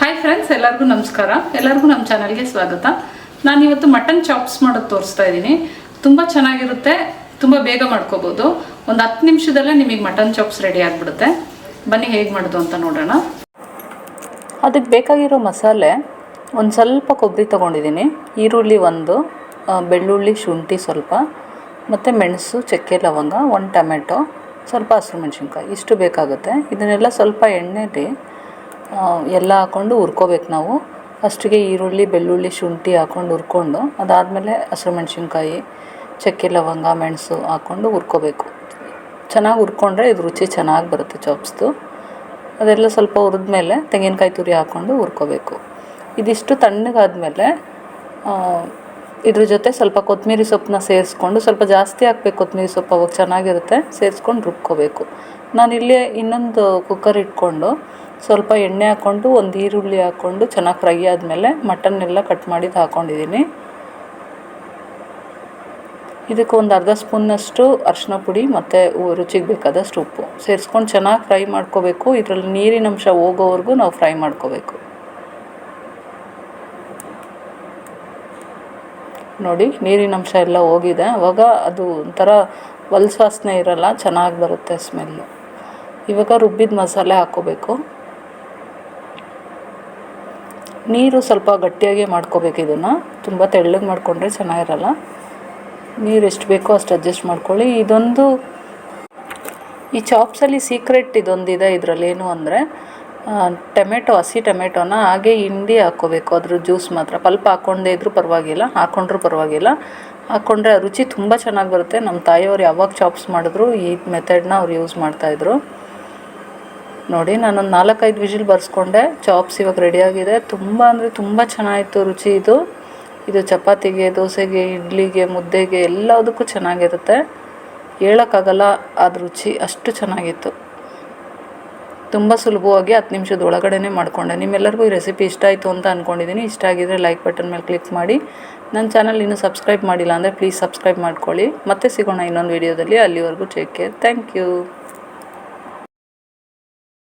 Hi friends ಎಲ್ಲರಿಗೂ ನಮಸ್ಕಾರ. ಎಲ್ಲರಿಗೂ ನಮ್ಮ ಚಾನಲ್ಗೆ ಸ್ವಾಗತ. ನಾನು ಇವತ್ತು ಮಟನ್ ಚಾಪ್ಸ್ ಮಾಡೋದು ತೋರಿಸ್ತಾ ಇದ್ದೀನಿ. ತುಂಬ ಚೆನ್ನಾಗಿರುತ್ತೆ. ತುಂಬ ಬೇಗ ಮಾಡ್ಕೋಬೋದು. ಒಂದು ಹತ್ತು ನಿಮಿಷದಲ್ಲೇ ನಿಮಗೆ ಮಟನ್ ಚಾಪ್ಸ್ ರೆಡಿ ಆಗಿಬಿಡುತ್ತೆ. ಬನ್ನಿ ಹೇಗೆ ಮಾಡೋದು ಅಂತ ನೋಡೋಣ. ಅದಕ್ಕೆ ಬೇಕಾಗಿರೋ ಮಸಾಲೆ ಒಂದು ಸ್ವಲ್ಪ ಕೊಬ್ಬರಿ ತೊಗೊಂಡಿದ್ದೀನಿ. ಈರುಳ್ಳಿ ಒಂದು ಬೆಳ್ಳುಳ್ಳಿ ಶುಂಠಿ ಸ್ವಲ್ಪ ಮತ್ತು ಮೆಣಸು ಚಕ್ಕೆ ಲವಂಗ ಒಂದು ಟೊಮೆಟೊ ಸ್ವಲ್ಪ ಹಸಿರು ಮೆಣಸಿನ್ಕಾಯಿ ಇಷ್ಟು ಬೇಕಾಗುತ್ತೆ. ಇದನ್ನೆಲ್ಲ ಸ್ವಲ್ಪ ಎಣ್ಣೆಲಿ ಆ, ಎಲ್ಲ ಹಾಕ್ಕೊಂಡು ಹುರ್ಕೋಬೇಕು ನಾವು. ಫಸ್ಟಿಗೆ ಈರುಳ್ಳಿ, ಬೆಳ್ಳುಳ್ಳಿ, ಶುಂಠಿ ಹಾಕ್ಕೊಂಡು ಹುರ್ಕೊಂಡು, ಅದಾದಮೇಲೆ ಹಸಿರು ಮೆಣಸಿನ್ಕಾಯಿ, ಚಕ್ಕೆ ಲವಂಗ, ಮೆಣಸು ಹಾಕ್ಕೊಂಡು ಹುರ್ಕೋಬೇಕು. ಚೆನ್ನಾಗಿ ಹುರ್ಕೊಂಡ್ರೆ ಇದು ರುಚಿ ಚೆನ್ನಾಗಿ ಬರುತ್ತೆ ಚಾಪ್ಸ್ದು. ಅದೆಲ್ಲ ಸ್ವಲ್ಪ ಹುರಿದ್ಮೇಲೆ ತೆಂಗಿನಕಾಯಿ ತುರಿ ಹಾಕ್ಕೊಂಡು ಹುರ್ಕೋಬೇಕು. ಇದಿಷ್ಟು ತಣ್ಣಗಾದ್ಮೇಲೆ ಇದ್ರ ಜೊತೆ ಸ್ವಲ್ಪ ಕೊತ್ತಂಬರಿ ಸೊಪ್ಪನ್ನ ಸೇರಿಸ್ಕೊಂಡು ಸ್ವಲ್ಪ ಜಾಸ್ತಿ ಹಾಕ್ಬೇಕು ಕೊತ್ತಂಬರಿ ಸೊಪ್ಪು, ಅವಾಗ ಚೆನ್ನಾಗಿರುತ್ತೆ. ಸೇರಿಸ್ಕೊಂಡು ರುಬ್ಕೋಬೇಕು. ಇಲ್ಲಿ ಇನ್ನೊಂದು ಕುಕ್ಕರ್ ಇಟ್ಕೊಂಡು ಸ್ವಲ್ಪ ಎಣ್ಣೆ ಹಾಕ್ಕೊಂಡು ಒಂದು ಈರುಳ್ಳಿ ಹಾಕ್ಕೊಂಡು ಚೆನ್ನಾಗಿ ಫ್ರೈ ಆದಮೇಲೆ ಮಟನ್ನೆಲ್ಲ ಕಟ್ ಮಾಡಿದ್ದು ಹಾಕ್ಕೊಂಡಿದ್ದೀನಿ ಇದಕ್ಕೆ ಒಂದು ಅರ್ಧ ಸ್ಪೂನ್ನಷ್ಟು ಅರಿಶಿನ ಪುಡಿ ಮತ್ತು ರುಚಿಗೆ ಬೇಕಾದಷ್ಟು ಉಪ್ಪು. ಸೇರಿಸ್ಕೊಂಡು ಚೆನ್ನಾಗಿ ಫ್ರೈ ಮಾಡ್ಕೋಬೇಕು. ಇದರಲ್ಲಿ ನೀರಿನಂಶ ಹೋಗೋವರೆಗೂ ನಾವು ಫ್ರೈ ಮಾಡ್ಕೋಬೇಕು. ನೋಡಿ, ನೀರಿನ ಅಂಶ ಎಲ್ಲ ಹೋಗಿದೆ. ಅವಾಗ ಅದು ಒಂಥರ ಹೊಲ್ಸ್ ವಾಸನೆ ಇರಲ್ಲ, ಚೆನ್ನಾಗಿ ಬರುತ್ತೆ ಸ್ಮೆಲ್ಲು ಇವಾಗ ರುಬ್ಬಿದ ಮಸಾಲೆ ಹಾಕ್ಕೋಬೇಕು. ನೀರು ಸ್ವಲ್ಪ ಗಟ್ಟಿಯಾಗಿ ಮಾಡ್ಕೋಬೇಕು ಇದನ್ನು. ತುಂಬ ತೆಳ್ಳಗೆ ಮಾಡಿಕೊಂಡ್ರೆ ಚೆನ್ನಾಗಿರಲ್ಲ. ನೀರು ಎಷ್ಟು ಬೇಕೋ ಅಷ್ಟು ಅಡ್ಜಸ್ಟ್ ಮಾಡ್ಕೊಳ್ಳಿ. ಇದೊಂದು ಈ ಚಾಪ್ಸಲ್ಲಿ ಸೀಕ್ರೆಟ್ ಇದೊಂದಿದೆ ಇದರಲ್ಲಿ. ಏನು ಅಂದರೆ ಟೊಮೆಟೊ, ಹಸಿ ಟೊಮೆಟೊನ ಹಾಗೆ ಹಿಂಡಿ ಹಾಕ್ಕೋಬೇಕು ಅದ್ರ ಜ್ಯೂಸ್ ಮಾತ್ರ. ಪಲ್ಪ್ ಹಾಕ್ಕೊಂಡೇ ಇದ್ದರೂ ಪರವಾಗಿಲ್ಲ ಹಾಕ್ಕೊಂಡ್ರೂ ಪರವಾಗಿಲ್ಲ. ಹಾಕ್ಕೊಂಡ್ರೆ ರುಚಿ ತುಂಬ ಚೆನ್ನಾಗಿ ಬರುತ್ತೆ. ನಮ್ಮ ತಾಯಿಯವ್ರು ಯಾವಾಗ ಚಾಪ್ಸ್ ಮಾಡಿದ್ರು ಈ ಮೆಥಡ್ನ ಅವ್ರು ಯೂಸ್ ಮಾಡ್ತಾಯಿದ್ರು ನೋಡಿ, ನಾನೊಂದು ನಾಲ್ಕೈದು ವಿಜಿಲ್ ಬರ್ಸ್ಕೊಂಡೆ. ಚಾಪ್ಸ್ ಇವಾಗ ರೆಡಿಯಾಗಿದೆ ತುಂಬ ಅಂದರೆ ತುಂಬ ಚೆನ್ನಾಗಿತ್ತು ರುಚಿ ಇದು. ಇದು ಚಪಾತಿಗೆ, ದೋಸೆಗೆ, ಇಡ್ಲಿಗೆ, ಮುದ್ದೆಗೆ ಎಲ್ಲದಕ್ಕೂ ಚೆನ್ನಾಗಿರುತ್ತೆ. ಹೇಳೋಕ್ಕಾಗಲ್ಲ ಅದು ರುಚಿ. ಅಷ್ಟು ಚೆನ್ನಾಗಿತ್ತು. ತುಂಬ ಸುಲಭವಾಗಿ ಹತ್ತು ನಿಮಿಷದ ಒಳಗಡೆ ಮಾಡಿಕೊಂಡೆ. ನಿಮ್ಮೆಲ್ಲರಿಗೂ ಈ ರೆಸಿಪಿ ಇಷ್ಟ ಆಯಿತು ಅಂತ ಅಂದ್ಕೊಂಡಿದ್ದೀನಿ ಇಷ್ಟ ಆಗಿದ್ರೆ ಲೈಕ್ ಬಟನ್ ಮೇಲೆ ಕ್ಲಿಕ್ ಮಾಡಿ. ನನ್ನ ಚಾನಲ್ ಇನ್ನೂ ಸಬ್ಸ್ಕ್ರೈಬ್ ಮಾಡಿಲ್ಲ ಅಂದರೆ ಪ್ಲೀಸ್ ಸಬ್ಸ್ಕ್ರೈಬ್ ಮಾಡ್ಕೊಳ್ಳಿ. ಮತ್ತೆ ಸಿಗೋಣ ಇನ್ನೊಂದು ವೀಡಿಯೋದಲ್ಲಿ ಅಲ್ಲಿವರೆಗೂ ಟೇಕ್ ಕೇರ್ ಥ್ಯಾಂಕ್ ಯು